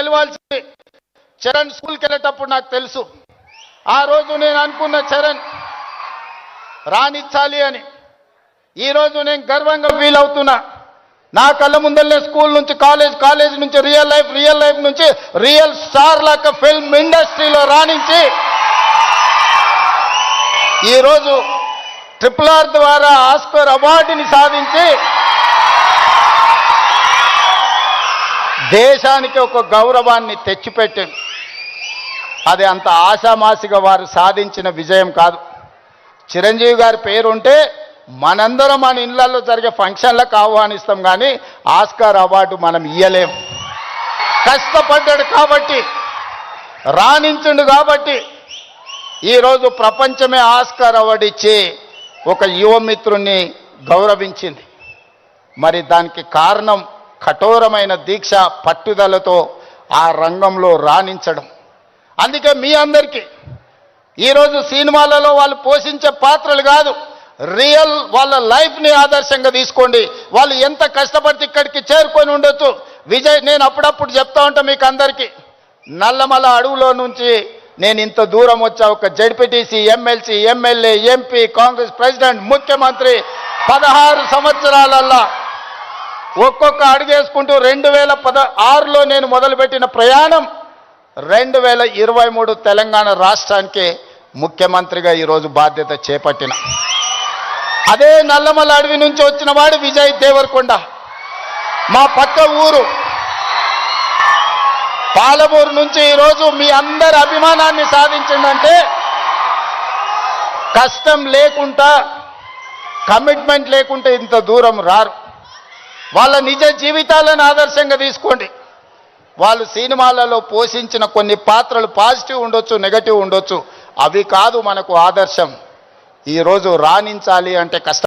తెలియాల్సింది చరణ్ స్కూల్కి వెళ్ళేటప్పుడు నాకు తెలుసు. ఆ రోజు నేను అనుకున్న చరణ్ రాణించాలి అని. ఈరోజు నేను గర్వంగా ఫీల్ అవుతున్నా. నా కళ్ళ ముందరనే స్కూల్ నుంచి కాలేజ్ కాలేజ్ నుంచి రియల్ లైఫ్ రియల్ లైఫ్ నుంచి రియల్ స్టార్ లాగా ఫిల్మ్ ఇండస్ట్రీలో రాణించి ఈరోజు ట్రిపుల్ ఆర్ ద్వారా ఆస్కర్ అవార్డుని సాధించి దేశానికి ఒక గౌరవాన్ని తెచ్చిపెట్టింది. అది అంత ఆశామాసిగా వారు సాధించిన విజయం కాదు. చిరంజీవి గారి పేరుంటే మనందరం మన ఇళ్ళలో జరిగే ఫంక్షన్లకు ఆహ్వానిస్తాం కానీ ఆస్కార్ అవార్డు మనం ఇయ్యలేము కష్టపడ్డాడు కాబట్టి రాణించుండు కాబట్టి ఈరోజు ప్రపంచమే ఆస్కార్ అవార్డు ఇచ్చి ఒక యువమిత్రుణ్ణి గౌరవించింది. మరి దానికి కారణం కఠోరమైన దీక్ష పట్టుదలతో ఆ రంగంలో రాణించడం. అందుకే మీ అందరికీ ఈరోజు సినిమాలలో వాళ్ళు పోషించే పాత్రలు కాదు రియల్ వాళ్ళ లైఫ్ని ఆదర్శంగా తీసుకోండి. వాళ్ళు ఎంత కష్టపడితే ఇక్కడికి చేరుకొని ఉండొచ్చు. విజయ్ నేను అప్పుడప్పుడు చెప్తా ఉంటా మీకు అందరికీ నల్లమల అడవులో నుంచి నేను ఇంత దూరం వచ్చా ఒక ZPTC MLC MLA MP Congress president ముఖ్యమంత్రి పదహారు సంవత్సరాలల్లా ఒక్కొక్క అడుగేసుకుంటూ రెండు వేల పద ఆరులో నేను మొదలుపెట్టిన ప్రయాణం రెండు వేల ఇరవై మూడు తెలంగాణ రాష్ట్రానికి ముఖ్యమంత్రిగా ఈరోజు బాధ్యత చేపట్టిన. అదే నల్లమల అడవి నుంచి వచ్చిన వాడు విజయ్ దేవరకొండ. మా పక్క ఊరు. పాలమూరు నుంచి ఈరోజు మీ అందరి అభిమానాన్ని సాధించిందంటే కష్టం లేకుండా కమిట్మెంట్ లేకుంటే ఇంత దూరం రారు. వాళ్ళ నిజ జీవితాలను ఆదర్శంగా తీసుకోండి. వాళ్ళు సినిమాలలో పోషించిన కొన్ని పాత్రలు పాజిటివ్ ఉండొచ్చు నెగటివ్ ఉండొచ్చు. అవి కాదు మనకు ఆదర్శం. ఈరోజు రాణించాలి అంటే కష్టం.